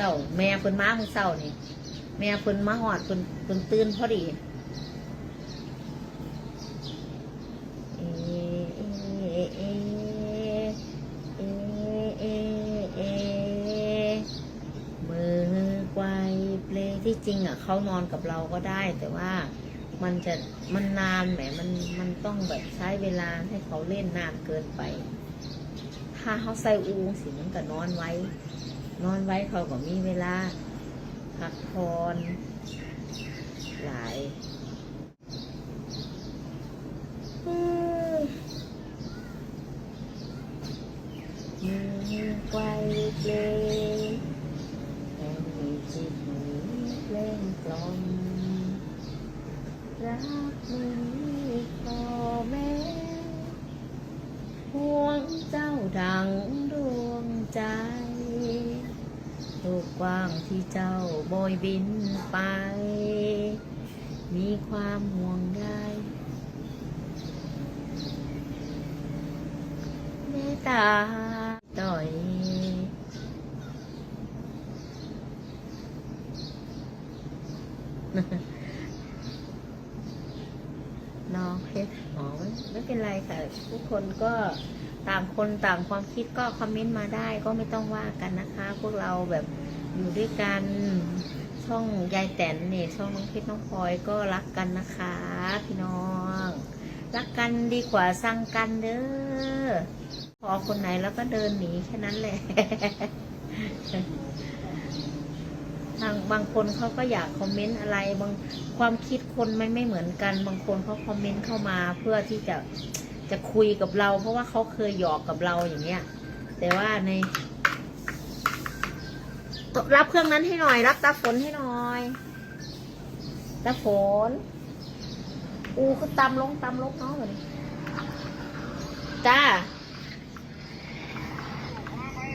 ตื่นแต่เช้า แม่เพิ่นมาเมื่อเช้านี่แม่เพิ่นมาหอดเพิ่นเพิ่นตื่นพอดีมือไกวเปลที่จริงอะเขานอนกับเราก็ได้ แต่ว่ามันจะมันนานแหมมันมันต้องแบบใช้เวลาให้เขาเล่นนานเกินไป ถ้าเขาใส่อูสิมันก็นอนไว้ นอนไว้เขาก็มีเวลาพักผ่อนหลายมือไกวเพลงแห่งจิตนี้เพลงกลอมรักม่มีข้อแม้ ห่วงเจ้าดังดวงใจโล กว้างที่เจ้าโบยบินไป มีความห่วงใยเมตตาต่อยน้องเพชรอ๋อไม่เป็นไรค่ะ ทุกคนก็ต่างคนต่างความคิดก็คอมเมนต์มาได้ก็ไม่ต้องว่ากันนะคะ พวกเราแบบ อยู่ด้วยกันช่องยายแตนเนี่ยช่องน้องเพชรน้องพลอยก็รักกันนะคะ พี่น้อง รักกันดีกว่าสั่งกันเด้อพอคนไหนแล้วก็เดินหนีแค่นั้นแหละทางบางคนเขาก็อยากคอมเมนต์อะไรบางความคิดคนไม่ไม่เหมือนกัน บางคนเขาคอมเมนต์เข้ามาเพื่อที่จะจะคุยกับเรา เพราะว่าเขาเคยหยอกกับเราอย่างเงี้ย แต่ว่าใน รับเครื่องนั้นให้หน่อย รับตาฝนให้หน่อยตาฝนอูคือตำลงตำลงเนาะเหมือนจ้า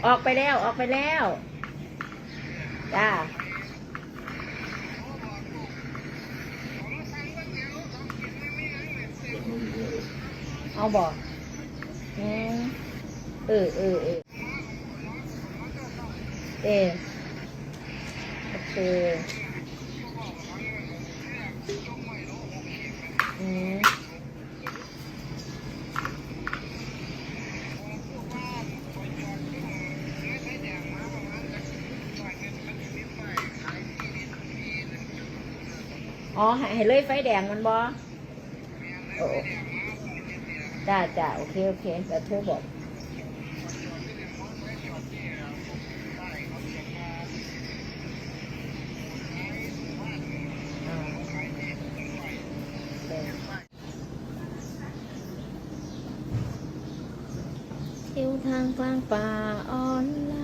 ออกไปแล้วออกไปแล้ว จ้าเอาบอกเออเออเออเออ เคอืมอ๋อให้เลยไฟแดงมันบออ้จ้าจ้าโอเค โอเคเดี๋ยวโทรบอก ทิวทางกลางป่าออนไล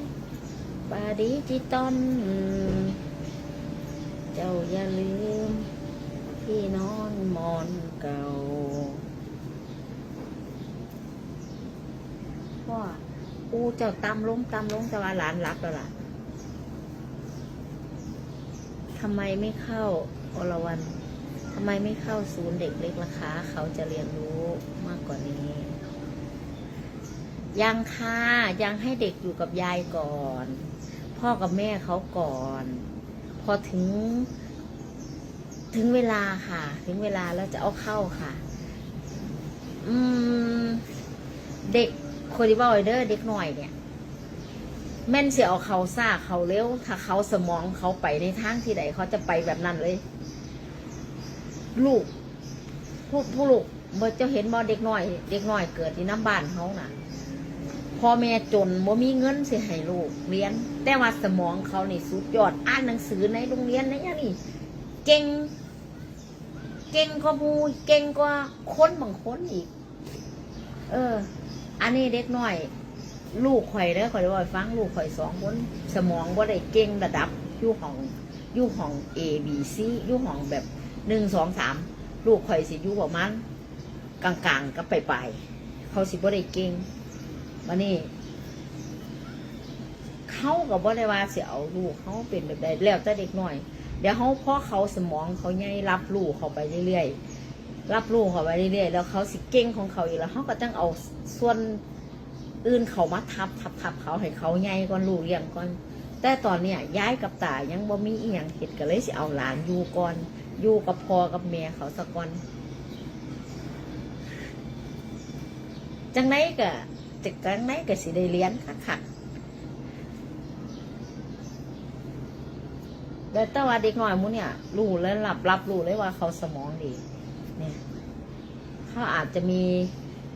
น์ป่าดิจิตอลเจ้าอย่าลืม ที่นอนหมอนเก่าว่าอูเจ้าตำลงตำลงแต่ว่าหลานรักแล้วล่ะทำไมไม่เข้าอรวันทำไมไม่เข้าศูนย์เด็กเล็กล่ะคะ เขาจะเรียนรู้มากกว่านี้ ยังค่ะยังให้เด็กอยู่กับยายก่อน พ่อกับแม่เขาก่อน พอถึง ถึงเวลาค่ะ ถึงเวลาแล้วจะเอาเข้าค่ะ อืม เด็กคนที่ว่าเดอร์เด็กหน่อยเนี่ย แม่นเสียเอาเขาซ่าเขาเร็วถ้าเขาสมองเขาไปในทางที่ใดเขาจะไปแบบนั้นเลย ลูกผู้ผู้ลูกเมื่อเจ้าเห็นบ่เด็กหน้อย เด็กหน้อยเกิดที่น้ำบ้านเขาน่ะ พ่อแม่จนบ่มีเงินสิให้ลูกเรียน แต่ว่าสมองเขานี่สุดยอดอ่านหนังสือในโรงเรียนนะเนี่ยนี่เก่ง เก่งกว่ามูเก่งกว่าคนบางคนอีก เออ อันนี้เด็กน้อย ลูกข่อยเด้อข่อยได้ว่าฟังลูกข่อยสองคน สมองว่าได้เก่งระดับอยู่ห้องอยู่ห้อง A B C อยู่ห้องแบบหนึ่งสองสามลูกข่อยสิอยู่ประมาณกลางๆกับไปลายเขาสิบ่ได้เก่ง วันนี้เขากับว่าได้ว่าสิเอาลูกเขาเป็นแบบใดแล้วแต่เด็กหน้อย เดี๋ยวเขาพอเขาสมองเขาใหญ่รับรู้เขาไปเรื่อยๆรับรู้เขาไปเรื่อยๆแล้วเขาสิเก่งของเขาอีกแล้วเขาก็ต้องเอาส่วนอื่นเขามาทับทับทับเขาให้เขาใหญ่ก่อนรู้เรื่องก่อนแต่ตอนเนี้ยย้ายกับตายังบ่มีอีหยังเฮ็ดก็เลยสิเอาหลานอยู่ก่อนอยู่กับพ่อกับแม่เขาซะก่อนจังไดก็ จังไดก็สิได้เรียนคักๆแต่แต่ว่าเด็กน้อยหมูเนี่ยรู้แล้วรับรับรู้เลยว่าเขาสมองดี เนี่ยเขาอาจจะมี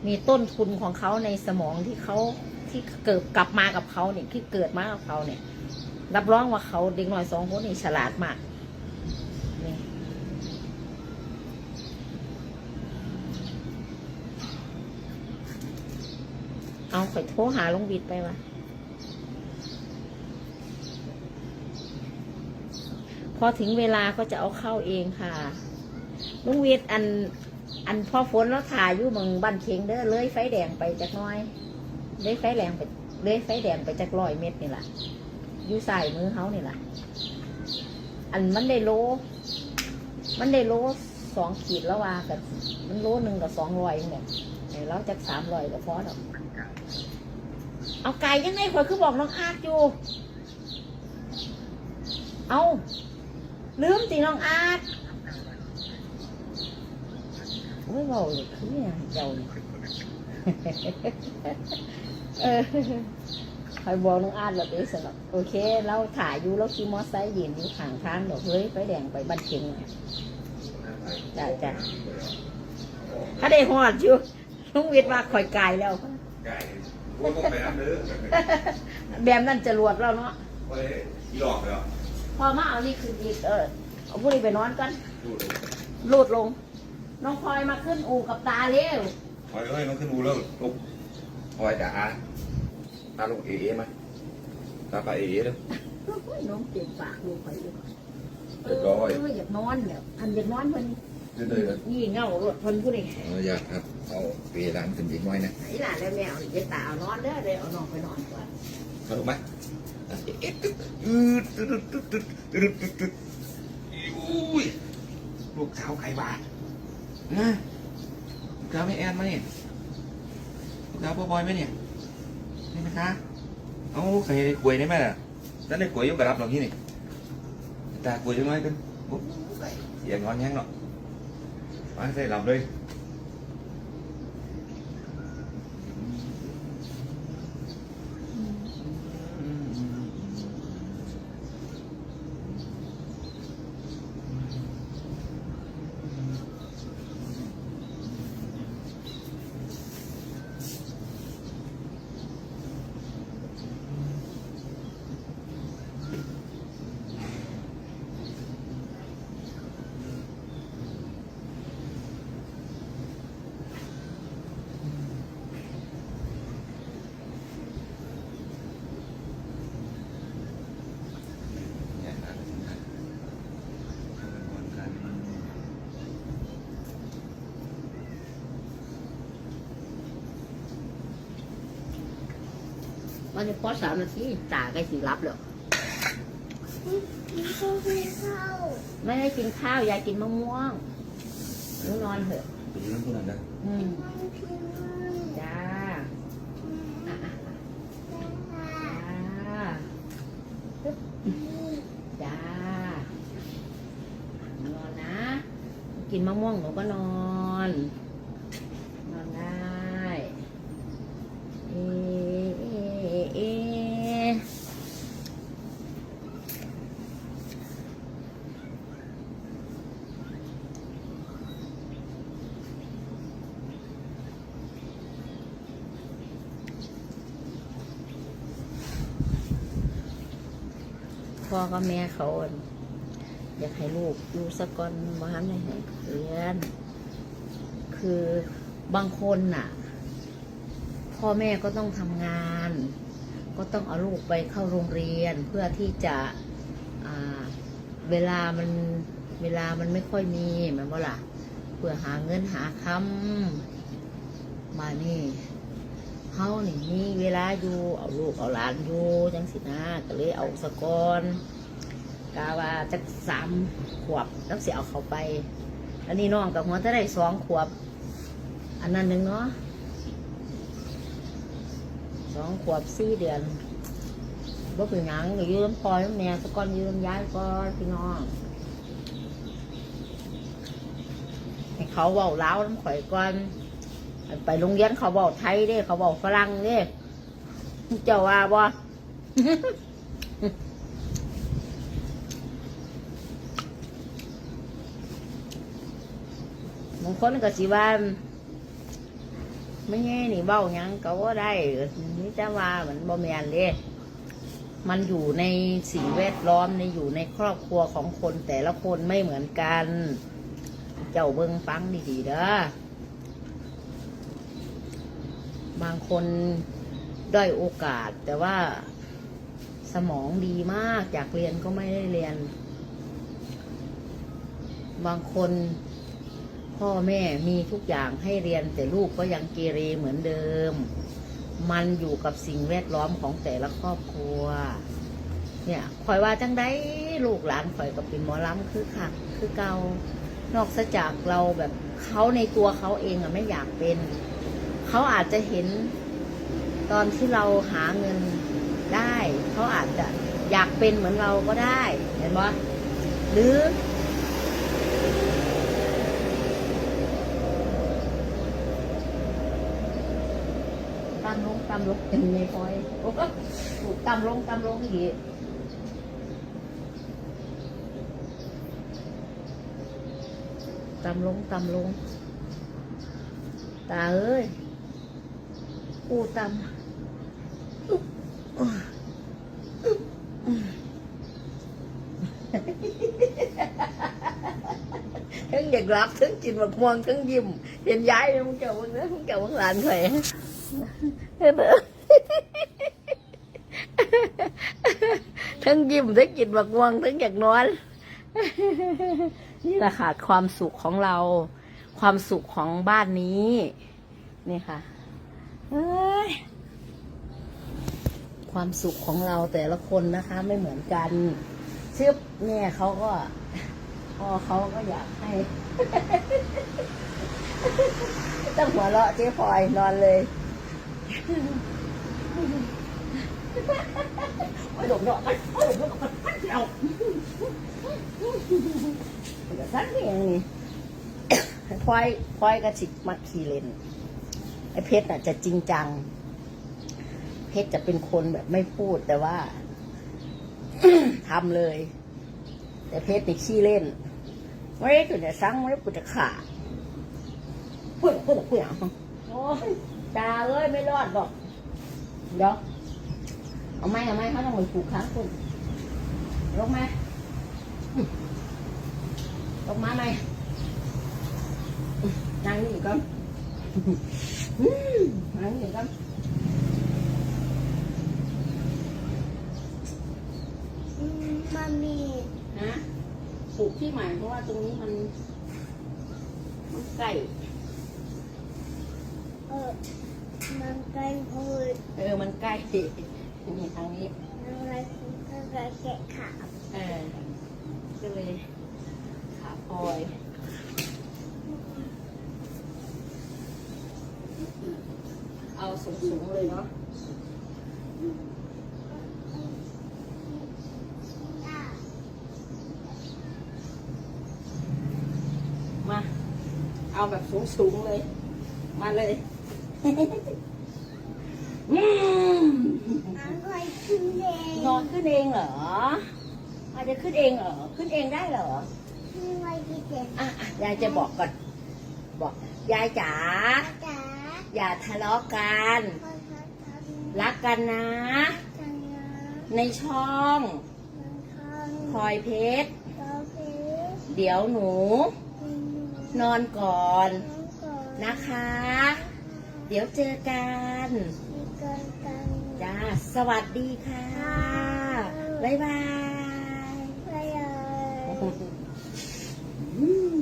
มีต้นทุนของเขาในสมองที่เขาที่เกิดกลับมากับเขาเนี่ยที่เกิดมากับเขาเนี่ย รับรองว่าเขาเด็กน้อยสองคนนี่ฉลาดมาก เอาไปโทรหาลุงบิดไปวะพอถึงเวลาก็จะเอาเข้าเองค่ะ ลุงวิทย์อัน อันพอฝนแล้วถ่ายอยู่มืองบ้านเคียงเด้อเลยไฟแดงไปจากน้อยเลยไฟแดงไปเลยไฟแดงไปจากร้อยเมตรนี่แหละอยู่ใส่มือเขานี่แหละอันมันได้โล มันได้โลสองขีดแล้วว่ากับมันโลหนึ่งกับสองร้อยเนี่ยเราจากสามร้อยก็พอหรอก เอาไก่ยังไงข่อยคือบอกน้องอาร์ตอยู่ เอาลืมสิน้องอาร์ตโอ้ยเบาเลยคือเนี่ยเจ้านี่เออคอยบอกน้องอาดแบบนี้สำหรับโอเค เราถ่ายอยู่เราขี่มอไซค์ยืนอยู่ข้างทางดอกเฮ้ยไฟแดงไปบ้านเชียงจ้าจ้าถ้าได้หอดอยู่ลุงวิทย์ว่าข่อยกายแล้วก่โอ้ต้องไปน้ำเด้อแบบนั้นจะรวดเราเนาะไปอีหลอกเลยอะพอมาเอานี่คืออีกเออเอาผู้นี้ไปนอนกันดูเลยลูดลง น้องพลอยมาขึ้นอู่กับตาเร็วพอยเอ้ยมันขึ้นดูแล้วลูกพอยจ๋าตาลูกเอ๋เอ๋มาตาปลาเอ๋เอ๋เลยโอ้ยน้องเจ็บปากลูกไปอยู่เรียบร้อย เอออยากนอนเนี่ยอันอยากนอนเพิ่น เรื่อยๆเลยยี่เงารถเพิ่นผู้นี้เอออยากครับเอาเปร้านขึ้นอีกหน่อยนะไหนล่ะแล้วแมวนี่จะตาเอานอนเด้อเลยเอาน้องไปนอนก่อนมาดูไหมเอ๊ะตึ๊ดอืดตึ๊ดตึ๊ดตึ๊ดตึ๊ดตึ๊ดตึ๊ดอุ้ยลูกสาวไก่บาทนะลูกสาวไม่แอนมาเนี่ยลูกสาวพ่อบอยไหมเนี่ยนี่ไหมคะเอาใครกล้วยได้ไหมล่ะฉันได้กล้วยอยุ่งกับรับหรอกที่นี่ตากล้วยจังเลยกันบุ๊บเสียงงอนแห้งหรอกมาใส่หลับเลย เนี่ยนะกระบวนการ วันนี้พอสามนาทีตาใกล้สิรับแล้วกินข้าวกินข้าวไม่ได้กินข้าวยายกินมะม่วงหนูนอนเถอะไปดูเรื่องพวกนั้นนะอืมไม่กินไม่จ้าอะอะได้จ้าจ้านอนนะ กินมะม่วงหนูก็นอนนอนได้เอะเอะเอะ พ่อกับแม่เขาอยากให้ลูกอยู่สะกอนบ้านเลยให้เรียนคือบางคนน่ะ พ่อแม่ก็ต้องทำงาน ก็ต้องเอาลูกไปเข้าโรงเรียนเพื่อที่จะเวลามันเวลามันไม่ค่อยมีแมันบ่ล่ะเพื่อหาเงินหาคำมานี่ เฮานี่มีเวลาอยู่ เอาลูกเอาหลานอยู่จังสินะก็เลยเอาสะกอนกาว่าจักสามขวบแล้วเสียเอาเขาไป อันนี้น้องกับหัวจะได้สองขวบ อันนั้นหนึ่งเนาะสองขวบสี่เดือนบ่เป็นหยังก็ยืมพอยแม่สกอนยืมย้ายก่อนพี่น้องให้เขาเว้าลาวน้ำข่อยก่อน ไปโรงเรียนเขาเว้าไทยเด้เขาเว้าฝรั่งเด้เจ้าว่าบ่บางคนก็สิว่าไม่แง่นี่เบ้ายังก็ว่าได้นี่จะว่ามันบ่แมนเด้มันอยู่ในสิ่งแวดล้อมในอยู่ในครอบครัวของคนแต่ละคนไม่เหมือนกัน เจ้าเบิ่งฟังดีๆเด้อ บางคนด้อยโอกาส แต่ว่าสมองดีมากอยากเรียนก็ไม่ได้เรียน บางคนพ่อแม่มีทุกอย่างให้เรียนแต่ลูกก็ยังเกเรเหมือนเดิม มันอยู่กับสิ่งแวดล้อมของแต่ละครอบครัว เนี่ยคอยว่าจังได้ลูกหลานคอยกับเป็นหมอลำคือค่ะคือเกานอกจากเราแบบเขาในตัวเขาเองอะไม่อยากเป็น เขาอาจจะเห็นตอนที่เราหาเงินได้ เขาอาจจะอยากเป็นเหมือนเราก็ได้ เห็นไหมหรือ ตามลงตามลงเป็นไงพอยโอ้ก็ถูกตามลงตามลงอีกตามลงตามลงตาเอ้ย กูตามทั้งอยากรับทั้งกินมะม่วงทั้งยิ้มเห็นย้ายเลยมึงเจ้ามึงนะมึงเจ้ามึงหลานใครทั้งยิ้มทั้งกินบักม่วงทั้งอยากนอนนี่แหละค่ะความสุขของเรา ความสุขของบ้านนี้ นี่ค่ะ ความสุขของเราแต่ละคนนะคะไม่เหมือนกันชึบแม่เขาก็พ่อเขาก็อยากให้ต้องหัวเราะเจ๊พลอยนอนเลยโอ้ยหลงเนาะโอ้ยหลงเนาะเอาเดี๋ยวสั้นเองนี่พลอยพลอยกระชิกมักขี่เลน ไอ้เพชรน่ะจะจริงจัง เพชรจะเป็นคนแบบไม่พูดแต่ว่าทำเลย แต่เพชรนี่ขี้เล่นไม่ได้จุดเนี่ยซังไม่ได้ปุจจะขาดพูดพูดพูดอย่างโอ้ยตาเอ้ยไม่รอดหรอกเดี๋ยวเอาไม้เอาไม้เขาต้องไปปลูกค้างคุณลงมาอืมลงมาไหมอืมนั่งนี่ก่อน อืมนั่งนี่ก่อนอืมมามีนะปลูกที่ใหม่เพราะว่าตรงนี้มันมันใกล้เออมันไกลพูดเออมันใกล้นี่ทางนี้อะไรอะไรแกะขาเออก็เลยขาพลอย เอา สูงๆเลยเนาะมา เอาแบบสูงๆเลย มาเลยอืมน้ำค่อยขึ้นเองนอนขึ้นเองเหรออาจจะขึ้นเองเหรอ ขึ้นเองได้เหรอขึ้นไว้ที่เจ็ดอะอะยายจะบอกก่อน บอก ยายจ๋าจ๋า อย่าทะเลาะกันพ่อทักทำรักกันนะจังนะในช่องมันทองพลอยเพชรโตเพชร เดี๋ยวหนูเป็นนอนก่อนน้องก่อนนะคะ เดี๋ยวเจอกันมีกันกันจ้าสวัสดีค่ะ บ๊ายบาย ไปเลย อืม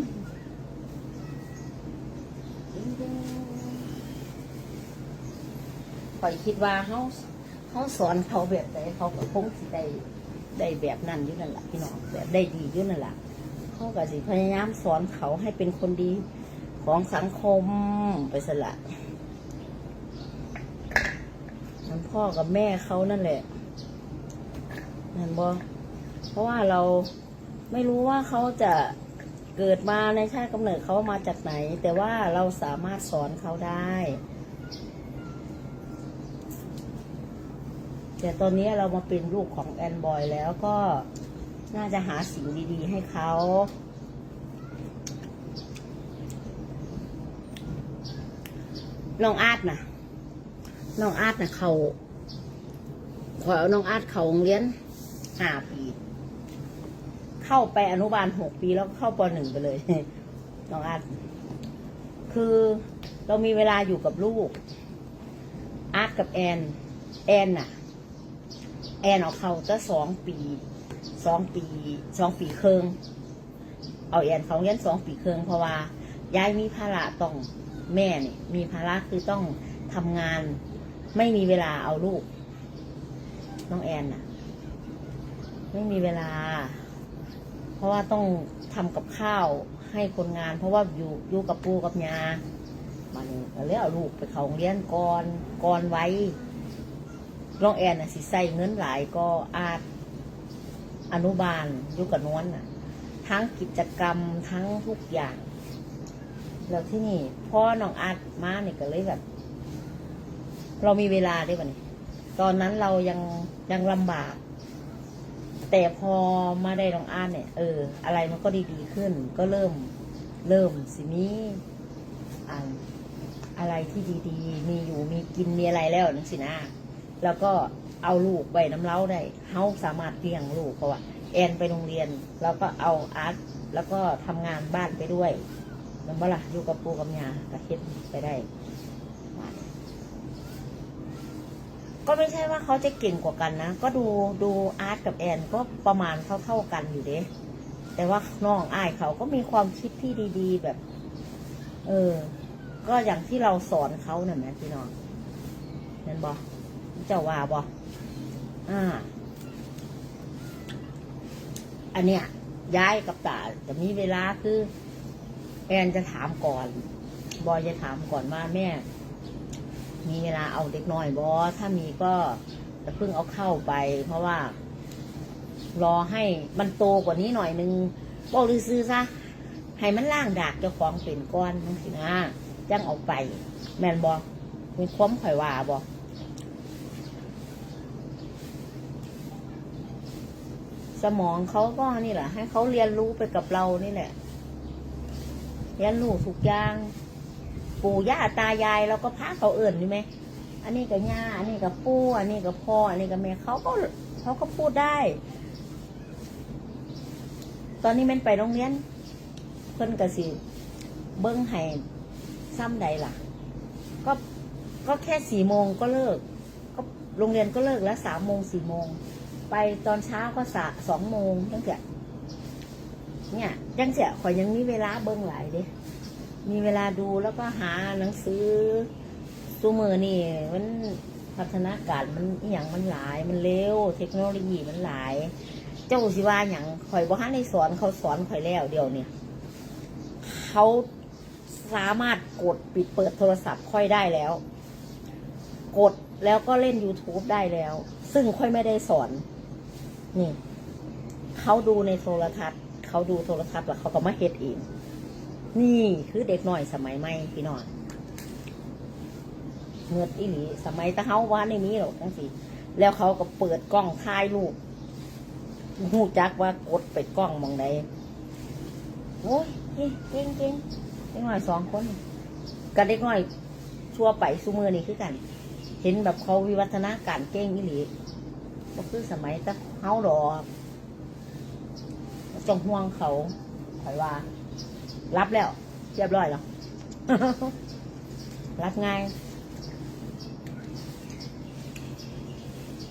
ข่อยคิดว่าเขาเขาสอนเขาแบบไหนเขาก็คงสิได้ได้แบบนั้นอยู่นั่นแหละพี่น้องแบบได้ดีอยู่นั่นแหละเขาก็สิพยายามสอนเขาให้เป็นคนดีของสังคมไปสละทั้งพ่อกับแม่เขานั่นแหละเห็นบ่เพราะว่าเราไม่รู้ว่าเขาจะเกิดมาในชาติกำเนิดเขามาจากไหน แต่ว่าเราสามารถสอนเขาได้ แต่ตอนนี้เรามาเป็นลูกของแอนบอยแล้วก็น่าจะหาสิ่งดีๆ ให้เขาน้องอาร์ตนะน้องอาร์ตนะเขาขอเอาน้องอาร์ตเขาโรงเรียนห้าปี เข้าไปอนุบาลหกปีแล้วเข้าปหนึ่งไปเลย น้องอาร์ตคือเรามีเวลาอยู่กับลูก อาร์ตกับแอน แอนน่ะ แอนเอาเขาจะสองปีสองปีสองปีครึ่งเอาแอนเขาเรียนสองปีครึ่งเพราะว่ายายมีภาระต้องแม่เนี่ยมีภาระคือต้องทำงาน ไม่มีเวลาเอาลูก น้องแอนน่ะ ไม่มีเวลา เพราะว่าต้องทำกับข้าวให้คนงาน เพราะว่าอยู่อยู่กับปูกับยามันก็เลยเอาลูกไปเขางเรียนก่อนก่อนไว้ น้องแอนน่ะสิใส่เงินหลายก็อาจอนุบาลอยู่กับนวลน่ะ ทั้งกิจกรรมทั้งทุกอย่าง แล้วที่นี่พ่อน้องอาร์ตมาเนี่ยก็เลยแบบ เรามีเวลาได้ป่ะเนี่ยตอนนั้นเรายังยังลำบาก แต่พอมาได้น้องอาร์ตเนี่ย เออ อะไรมันก็ดีๆขึ้น ก็เริ่มเริ่มสิมีอ่าอะไรที่ดีๆ มีอยู่มีกินมีอะไรแล้วนึกสินะ แล้วก็เอาลูกไปน้ำเล้าได้เฮาสามารถเลี้ยงลูกเพราะว่าแอนไปโรงเรียน แล้วก็เอาอาร์ตแล้วก็ทำงานบ้านไปด้วยมันบ่ล่ะอยู่กับปูกับยาก็เฮ็ดไปได้ ก็ไม่ใช่ว่าเขาจะเก่งกว่ากันนะ ก็ดูดูอาร์ตกับแอนก็ประมาณเท่าเท่ากันอยู่เด้แต่ว่าน้องอายเขาก็มีความคิดที่ดี ๆ แบบ เออ ก็อย่างที่เราสอนเขาเนี่ยแม่พี่น้องเห็นบอ เจ้าว่าบออ่า อันเนี้ยย้ายกับตาจะมีเวลาคือ แอนจะถามก่อน บอยจะถามก่อนว่าแม่ มีเวลาเอาเด็กน้อยบอถ้ามีก็จะเพิ่งเอาเข้าไป เพราะว่า รอให้มันโตกว่านี้หน่อยนึงบอกลือซื้อซะให้มันล่างดากเจ้าของเป็นก้อนนั่นสินะจังเอาไป แมนบอมีความข่อยว่าบอ สมองเขาก็นี่แหละ ให้เขาเรียนรู้ไปกับเรานี่แหละ เรียนรู้ทุกอย่าง ปู่ย่าตายายเราก็พาเขาเอื่นใช่ไหมอันนี้กับย่า อันนี้กับปู่ อันนี้กับพ่อ อันนี้กับแม่เขาก็เขาก็พูดได้ ตอนนี้มันไปโรงเรียน เพิ่นกสิเบิ้งให้ซ้ำใดล่ะ ก็ก็แค่สี่โมงก็เลิก ก็โรงเรียนก็เลิกแล้วสามโมงสี่โมง ไปตอนเช้าก็สะสองโมงตั้งแต่เนี่ยยังเสียข่อยยังมีเวลาเบิ้งหลายเด้มีเวลาดูแล้วก็หาหนังสือซูมือนี่มันพัฒนาการมันอย่างมันหลาย มันเร็ว เทคโนโลยีมันหลาย เจ้าสิว่าอย่างข่อยบ่ฮันในสอนเขาสอนข่อยแล้วเดียวเนี่ยเขาสามารถกดปิดเปิดโทรศัพท์ค่อยได้แล้ว กดแล้วก็เล่น YouTube ได้แล้ว ซึ่งค่อยไม่ได้สอน นี่เขาดูในโทรทัศน์ เขาดูโทรทัศน์แล้วเขาก็มาเฮ็ดเองนี่คือเด็กหน้อยสมัยใหม่พี่น้องเงือดอีหลีสมัยตะเฮาว่าในนี้หรอกจังสิแล้วเขาก็เปิดกล้องถ่ายรูปหูจักว่ากดไปกล้องมองใดโอ้ยเก่งเก่งเก่งเด็กน้อยสองคนกับเด็กน้อยชั่วไปซูมือนี่คือกัน เห็นแบบเขาวิวัฒนาการเก่งอีหลีก็คือสมัยตะ เฮาหรอกจงห่วงเขาคอยว่า รับแล้วเรียบร้อยแล้วรับง่าย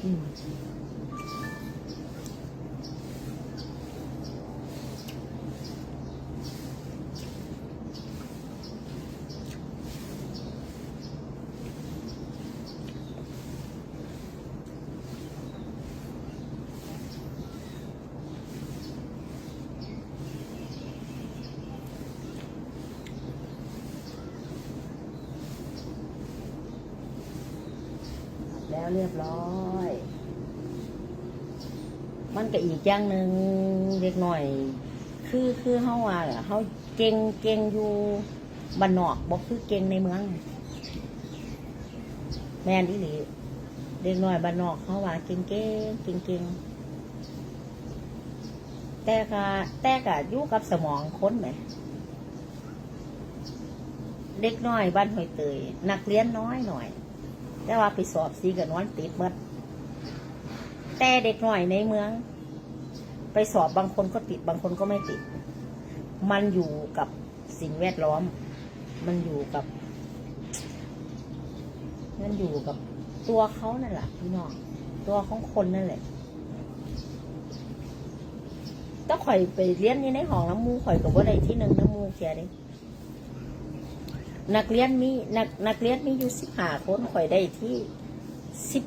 อืม เรียบร้อย มันก็อีกอย่างหนึ่งเด็กหน่อย คือคือเฮาว่าเฮาเก่งเก่งอยู่บ้านนอกบ่คือเก่งในเมือง แม่นอีหลีเด็กหน้อยบ้านนอกเขาว่าเก่งเก่งเก่งเก่งแต่ก็แต่ก็อยู่กับสมองค้นไหมเด็กน้อยบ้านหอยเตยนักเรียนน้อยหน่อย แต่ว่าไปสอบสีกับนอนติดหมดแต่เด็กหน้อยในเมือง ไปสอบบางคนก็ติดบางคนก็ไม่ติด มันอยู่กับสิ่งแวดล้อม มันอยู่กับ มันอยู่กับตัวเขานั่นแหละพี่น้องตัวของคนนั่นแหละถ้าข่อยไปเรียนนี่ในห้องน้ำมูข่อยกับว่าได้ที่หนึ่งน้ำมูเสียเด้ นักเรียนมีนักนักเรียนมีอยู่สิบห้าคนข่อยได้ที่สิบ